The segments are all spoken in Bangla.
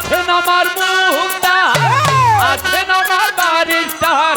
আছেন আমার মুক্তা আছেন আমার বারিস্টার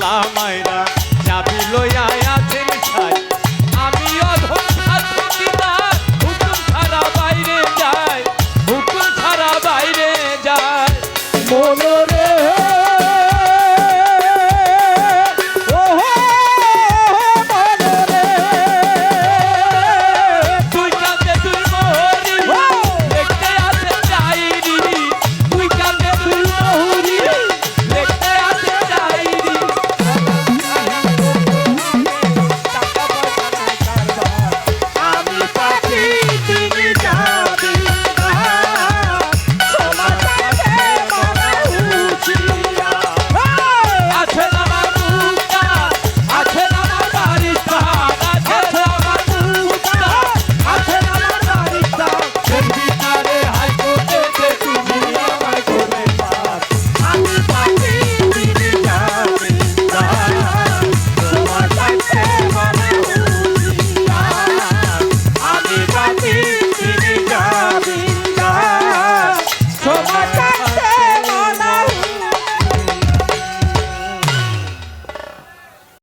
শালা মাইরা চাবি লইয়া আছেন ছাই আমি হুকুম ছাড়া বাইরে যায় হুকুম ছাড়া বাইরে যায় মনো